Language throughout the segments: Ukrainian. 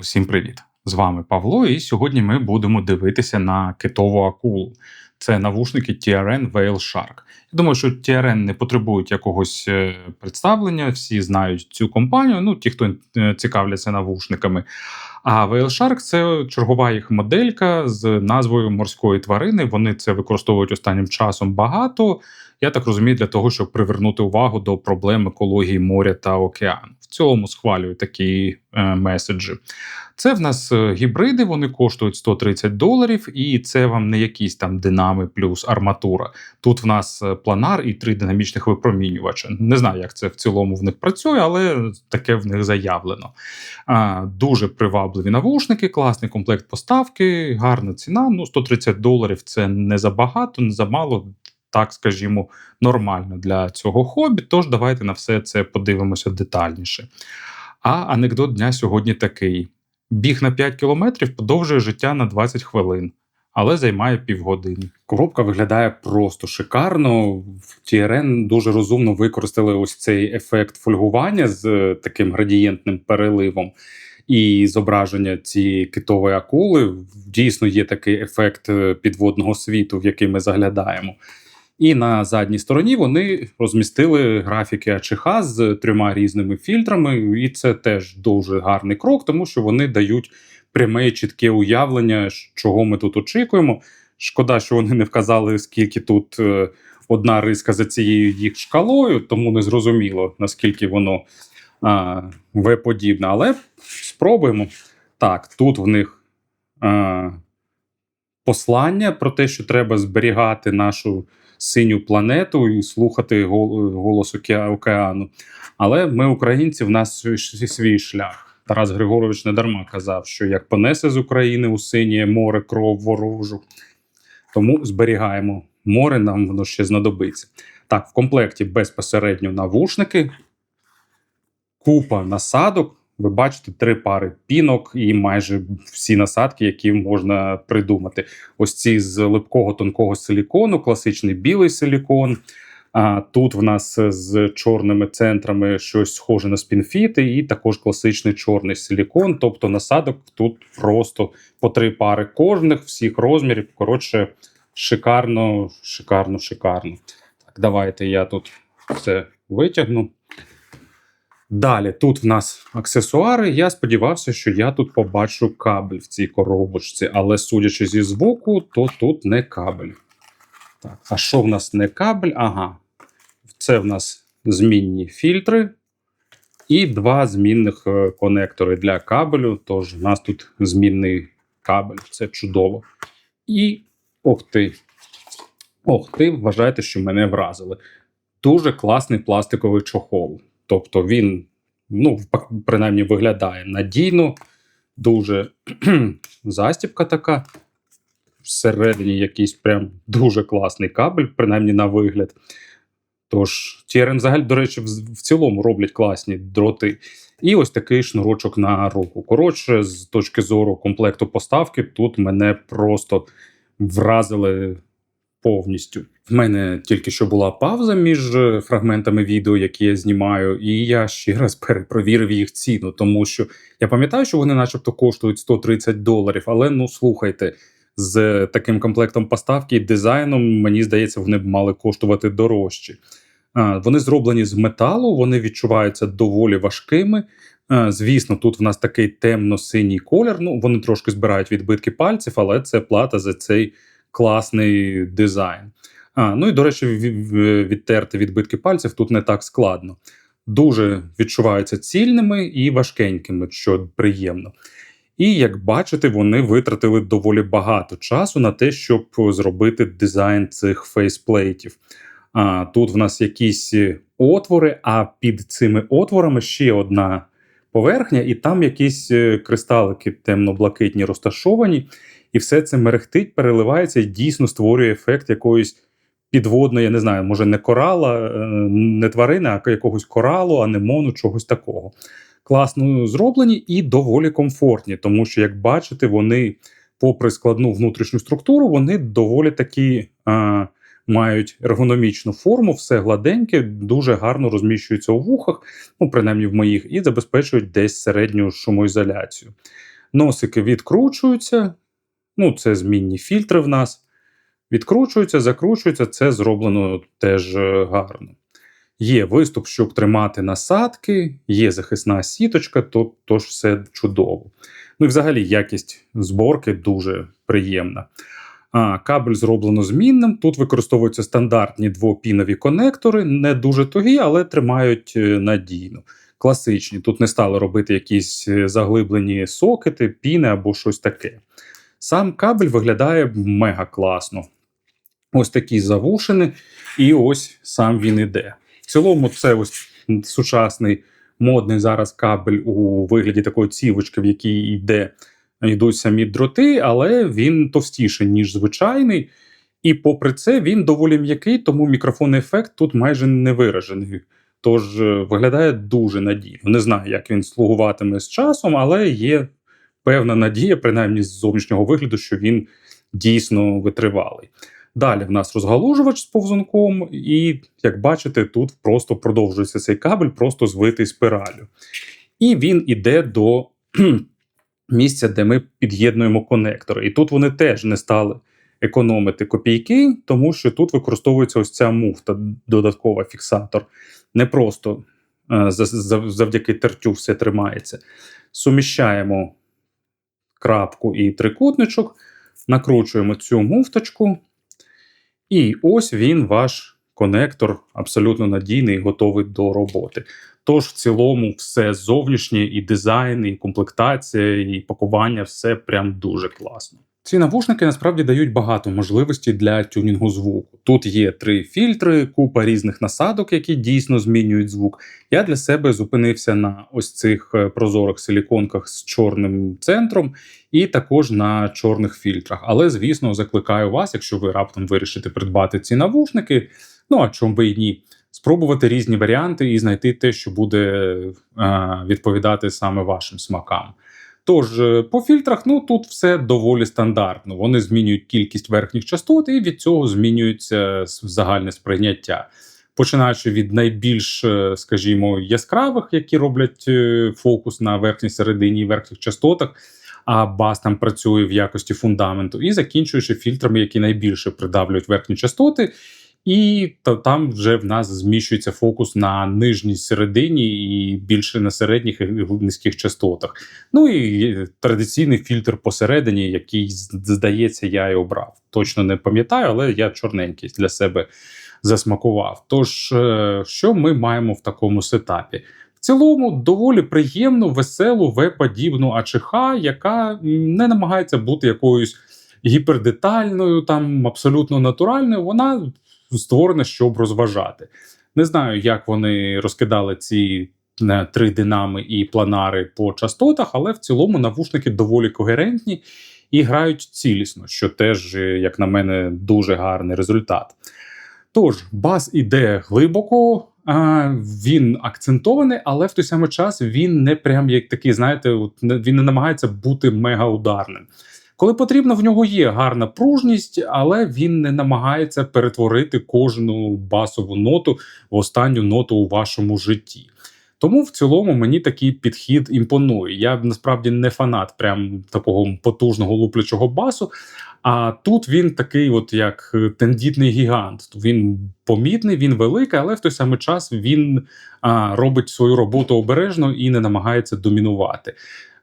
Усім привіт! З вами Павло, і сьогодні ми будемо дивитися на китову акулу. Це навушники TRN Whale Shark. Я думаю, що TRN не потребують якогось е, представлення, всі знають цю компанію, ну ті, хто е, цікавляться навушниками. А Whale Shark – це чергова їх моделька з назвою морської тварини. Вони це використовують останнім часом багато. Я так розумію, для того, щоб привернути увагу до проблем екології моря та океану. Цілому схвалюю такі е, меседжі. Це в нас е, гібриди, вони коштують 130 доларів, і це вам не якісь там динами плюс арматура. Тут в нас е, планар і три динамічних випромінювача. Не знаю, як це в цілому в них працює, але таке в них заявлено. А, Дуже привабливі навушники, класний комплект поставки, гарна ціна. Ну, 130 доларів це не забагато, не замало. Так, скажімо, нормально для цього хобі. Тож давайте на все це подивимося детальніше. А анекдот дня сьогодні такий: біг на 5 кілометрів подовжує життя на 20 хвилин, але займає півгодини. Коробка виглядає просто шикарно. В TRN дуже розумно використали ось цей ефект фольгування з е, таким градієнтним переливом. І зображення цієї китової акули дійсно є такий ефект е, підводного світу, в який ми заглядаємо. І на задній стороні вони розмістили графіки АЧХ з трьома різними фільтрами, і це теж дуже гарний крок, тому що вони дають пряме і чітке уявлення, чого ми тут очікуємо. Шкода, що вони не вказали, скільки тут е, одна риска за цією їх шкалою, тому не зрозуміло, наскільки воно В-подібне. Але спробуємо. Так, тут в них а, послання про те, що треба зберігати нашу синю планету і слухати голос океану. Але ми, українці, в нас свій шлях. Тарас Григорович недарма казав, що як понесе з України у синє море кров ворожу, тому зберігаємо море, нам воно ще знадобиться. Так, в комплекті безпосередньо навушники, купа насадок. Ви бачите три пари пінок і майже всі насадки, які можна придумати. Ось ці з липкого тонкого силікону, класичний білий силікон. А тут в нас з чорними центрами щось схоже на спінфіти, і також класичний чорний силікон. Тобто насадок тут просто по три пари кожних, всіх розмірів. Коротше, шикарно, шикарно, шикарно. Так, давайте я тут все витягну. Далі тут в нас аксесуари. Я сподівався, що я тут побачу кабель в цій коробочці, але судячи зі звуку, то тут не кабель. Так, А що в нас не кабель? Ага. Це в нас змінні фільтри і два змінних е, конектори для кабелю. Тож в нас тут змінний кабель, це чудово. І ох ти! Ох ти, вважайте, що мене вразили. Дуже класний пластиковий чохол. Тобто він, ну, принаймні, виглядає надійно, дуже застібка така. Всередині якийсь прям дуже класний кабель, принаймні на вигляд. Тож, TRN взагалі, до речі, в цілому роблять класні дроти. І ось такий шнурочок на руку. Коротше, з точки зору комплекту поставки, тут мене просто вразили повністю. В мене тільки що була пауза між е, фрагментами відео, які я знімаю, і я ще раз перепровірив їх ціну, тому що я пам'ятаю, що вони, начебто, коштують 130 доларів. Але ну слухайте, з таким комплектом поставки і дизайном, мені здається, вони б мали коштувати дорожче. Вони зроблені з металу, вони відчуваються доволі важкими. Звісно, тут в нас такий темно-синій колір. Ну, вони трошки збирають відбитки пальців, але це плата за цей класний дизайн. А, Ну і, до речі, відтерти відбитки пальців тут не так складно. Дуже відчуваються цільними і важкенькими, що приємно. І як бачите, вони витратили доволі багато часу на те, щоб зробити дизайн цих фейсплейтів. А, Тут в нас якісь отвори, а під цими отворами ще одна поверхня, і там якісь е, кристалики темно-блакитні розташовані і все це мерехтить, переливається і дійсно створює ефект якоїсь підводної, я не знаю, може не корала, е, не тварини, а якогось коралу, анемону, чогось такого. Класно зроблені і доволі комфортні, тому що, як бачите, вони, попри складну внутрішню структуру, вони доволі такі. А, Мають ергономічну форму, все гладеньке, дуже гарно розміщуються у вухах, ну принаймні в моїх, і забезпечують десь середню шумоізоляцію. Носики відкручуються. Ну, це змінні фільтри в нас. Відкручуються, закручуються, це зроблено теж е, гарно. Є виступ, щоб тримати насадки, є захисна сіточка, то, тож все чудово. Ну і взагалі якість зборки дуже приємна. А, Кабель зроблено змінним. Тут використовуються стандартні двопінові конектори, не дуже тугі, але тримають е, надійно. Класичні. Тут не стали робити якісь е, заглиблені сокети, піни або щось таке. Сам кабель виглядає мега класно. Ось такі завушини, і ось сам він іде. В цілому, це ось сучасний модний зараз кабель у вигляді такої цівочки, в якій йде, йдуть самі дроти, але він товстіший, ніж звичайний. І попри це, він доволі м'який, тому мікрофонний ефект тут майже не виражений. Тож е, виглядає дуже надійно. Не знаю, як він слугуватиме з часом, але є певна надія, принаймні з зовнішнього вигляду, що він дійсно витривалий. Далі в нас розгалужувач з повзунком, і, як бачите, тут просто продовжується цей кабель, просто звитий спиралю. І він іде до місця, де ми під'єднуємо конектори. І тут вони теж не стали економити копійки, тому що тут використовується ось ця муфта, додаткова фіксатор. Не просто е, завдяки тертю все тримається. Суміщаємо крапку і трикутничок, накручуємо цю муфточку. І ось він, ваш конектор, абсолютно надійний і готовий до роботи. Тож, в цілому, все зовнішнє, і дизайн, і комплектація, і пакування все прям дуже класно. Ці навушники насправді дають багато можливостей для тюнінгу звуку. Тут є три фільтри, купа різних насадок, які дійсно змінюють звук. Я для себе зупинився на ось цих е, прозорих силіконках з чорним центром, і також на чорних фільтрах. Але, звісно, закликаю вас, якщо ви раптом вирішите придбати ці навушники, ну а чому би і ні. Спробувати різні варіанти і знайти те, що буде е, відповідати саме вашим смакам. Тож, е, по фільтрах, ну тут все доволі стандартно. Вони змінюють кількість верхніх частот, і від цього змінюється загальне сприйняття. Починаючи від найбільш, е, скажімо, яскравих, які роблять е, фокус на верхній середині і верхніх частотах, а бас там працює в якості фундаменту, і закінчуючи фільтрами, які найбільше придавлюють верхні частоти. І то там вже в нас зміщується фокус на нижній середині і більше на середніх і низьких частотах. Ну і традиційний фільтр посередині, який здається, я і обрав. Точно не пам'ятаю, але я чорненький для себе засмакував. Тож, е, що ми маємо в такому сетапі? В цілому доволі приємну, веселу, веб-подібну АЧХ, яка не намагається бути якоюсь гіпердетальною, там абсолютно натуральною. Вона створене, щоб розважати. Не знаю, як вони розкидали ці три динами і планари по частотах, але в цілому навушники доволі когерентні і грають цілісно, що теж, як на мене, дуже гарний результат. Тож, бас іде глибоко, він акцентований, але в той самий час він не прям як такий, знаєте, він не намагається бути мега ударним. Коли потрібно, в нього є гарна пружність, але він не намагається перетворити кожну басову ноту в останню ноту у вашому житті. Тому в цілому мені такий підхід імпонує. Я насправді не фанат прям такого потужного луплячого басу. А тут він такий, от як тендітний гігант. Він помітний, він великий, але в той самий час він а, робить свою роботу обережно і не намагається домінувати.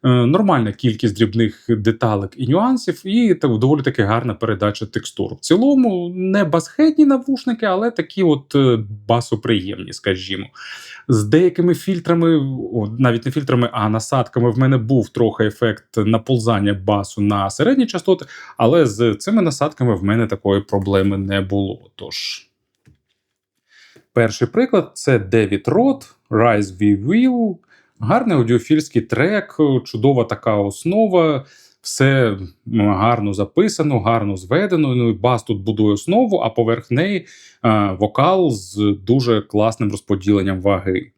Е, нормальна кількість дрібних деталек і нюансів, і доволі таки гарна передача текстур. В цілому не басхетні навушники, але такі от е, басоприємні, скажімо. З деякими фільтрами, навіть не фільтрами, а насадками, в мене був трохи ефект наползання басу на середні частоти, але з цими насадками в мене такої проблеми не було. Тож. Перший приклад це Девід Рот, Rise We Will. Гарний аудіофільський трек, чудова така основа, все гарно записано, гарно зведено. Ну і бас тут будує основу, а поверх неї а, вокал з дуже класним розподіленням ваги.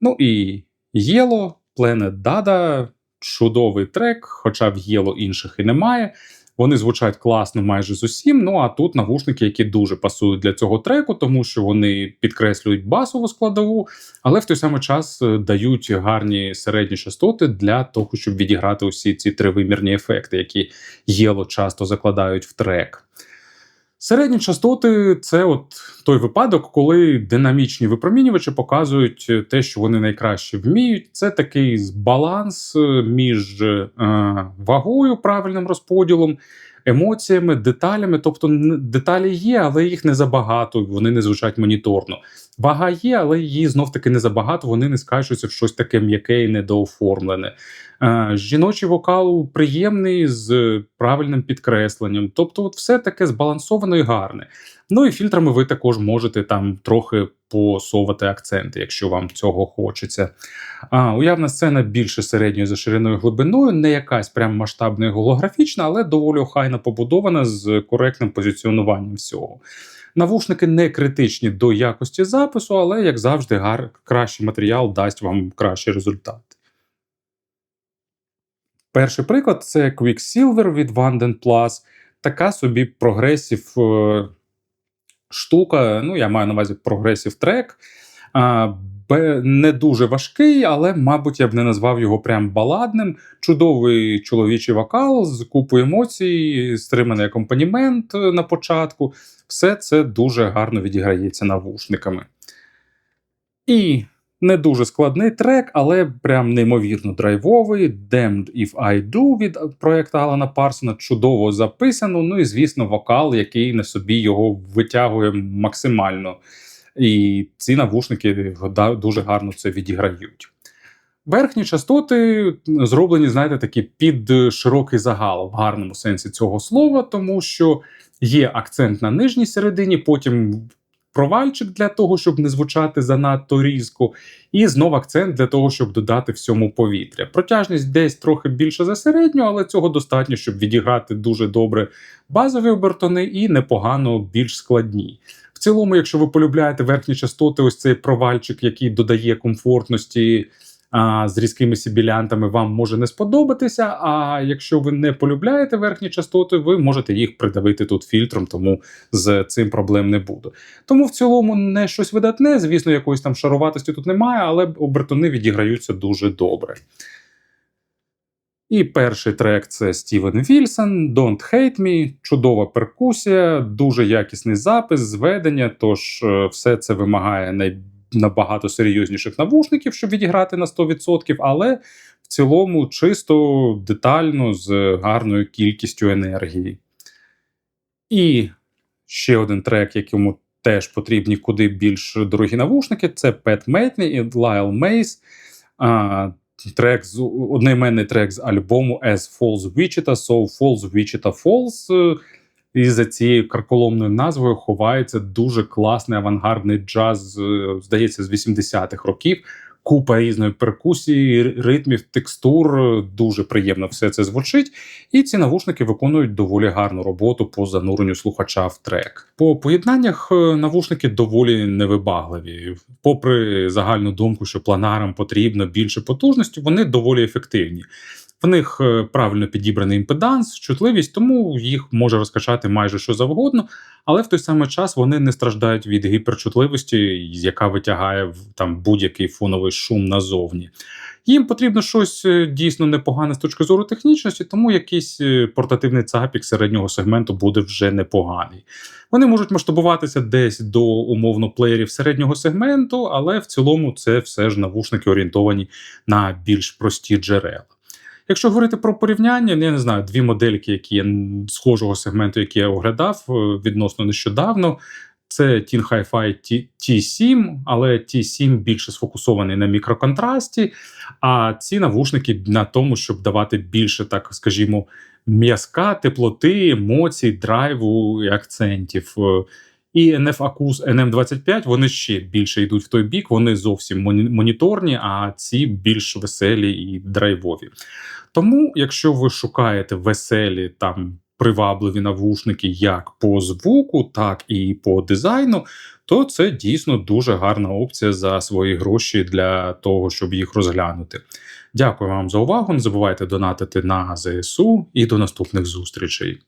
Ну і Єло, Planet Dada, чудовий трек, хоча в Єло інших і немає. Вони звучать класно майже з усім. Ну а тут навушники, які дуже пасують для цього треку, тому що вони підкреслюють басову складову, але в той самий час е, дають гарні середні частоти для того, щоб відіграти усі ці тривимірні ефекти, які єло часто закладають в трек. Середні частоти це от той випадок, коли динамічні випромінювачі показують те, що вони найкраще вміють. Це такий баланс е, між е, вагою, правильним розподілом, емоціями, деталями. Тобто деталі є, але їх не забагато, вони не звучать моніторно. Вага є, але її знов таки не забагато, вони не скачуються в щось таке м'яке і недооформлене. Е, жіночий вокал приємний з правильним підкресленням. Тобто, от все таке збалансовано і гарне. Ну і фільтрами ви також можете там трохи посовати акценти, якщо вам цього хочеться. А, Уявна сцена більше середньою за шириною глибиною, не якась прям масштабна і голографічна, але доволі охайно побудована з коректним позиціонуванням всього. Навушники не критичні до якості запису, але, як завжди, гар, кращий матеріал дасть вам кращий результат. Перший приклад це Quicksilver від Vanden Plus. Така собі прогресів е, штука. Ну, я маю на увазі прогресів трек. Не дуже важкий, але, мабуть, я б не назвав його прям баладним. Чудовий чоловічий вокал з купою емоцій, стриманий акомпанімент на початку. Все це дуже гарно відіграється навушниками. І не дуже складний трек, але прям неймовірно драйвовий. Damned If I Do від проекту Алана Парсона чудово записано. Ну і, звісно, вокал, який на собі його витягує максимально. І ці навушники дуже гарно це відіграють. Верхні частоти зроблені, знаєте, такі під широкий загал в гарному сенсі цього слова, тому що є акцент на нижній середині, потім провальчик для того, щоб не звучати занадто різко, і знов акцент для того, щоб додати всьому повітря. Протяжність десь трохи більше за середню, але цього достатньо, щоб відіграти дуже добре базові обертони і непогано більш складні. В цілому, якщо ви полюбляєте верхні частоти, ось цей провальчик, який додає комфортності а, з різкими сібілянтами вам може не сподобатися. А якщо ви не полюбляєте верхні частоти, ви можете їх придавити тут фільтром, тому з цим проблем не буде. Тому в цілому не щось видатне, звісно, якоїсь там шаруватості тут немає, але обертони відіграються дуже добре. І перший трек це Стівен Вільсон, Don't Hate Me, чудова перкусія, дуже якісний запис, зведення. Тож е, все це вимагає найбільше набагато серйозніших навушників, щоб відіграти на 100%, але в цілому чисто детально з гарною кількістю енергії. І ще один трек, якому теж потрібні куди більш дорогі навушники, це Pet Metheny і Lyle Mace. А, Трек з одноіменний трек з альбому As Falls Wichita, So Falls Wichita Falls. І за цією карколомною назвою ховається дуже класний авангардний джаз, е, здається, з 80-х років. Купа різної перкусії, ритмів, текстур. Дуже приємно все це звучить. І ці навушники виконують доволі гарну роботу по зануренню слухача в трек. По поєднаннях е, навушники доволі невибагливі. Попри загальну думку, що планарам потрібно більше потужності, вони доволі ефективні. В них е, правильно підібраний імпеданс, чутливість, тому їх може розкачати майже що завгодно, але в той самий час вони не страждають від гіперчутливості, яка витягає там будь-який фоновий шум назовні. Їм потрібно щось е, дійсно непогане з точки зору технічності, тому якийсь е, портативний цапік середнього сегменту буде вже непоганий. Вони можуть масштабуватися десь до умовно плеєрів середнього сегменту, але в цілому це все ж навушники орієнтовані на більш прості джерела. Якщо говорити про порівняння, я не знаю, дві модельки, які є схожого сегменту, які я оглядав е, відносно нещодавно. Це Teen Hi-Fi T7, але T7 більше сфокусований на мікроконтрасті, а ці навушники на тому, щоб давати більше, так скажімо, м'язка, теплоти, емоцій, драйву і акцентів. І Acus NM25 вони ще більше йдуть в той бік, вони зовсім моніторні, а ці більш веселі і драйвові. Тому, якщо ви шукаєте веселі там привабливі навушники як по звуку, так і по дизайну, то це дійсно дуже гарна опція за свої гроші для того, щоб їх розглянути. Дякую вам за увагу. Не забувайте донатити на ЗСУ і до наступних зустрічей.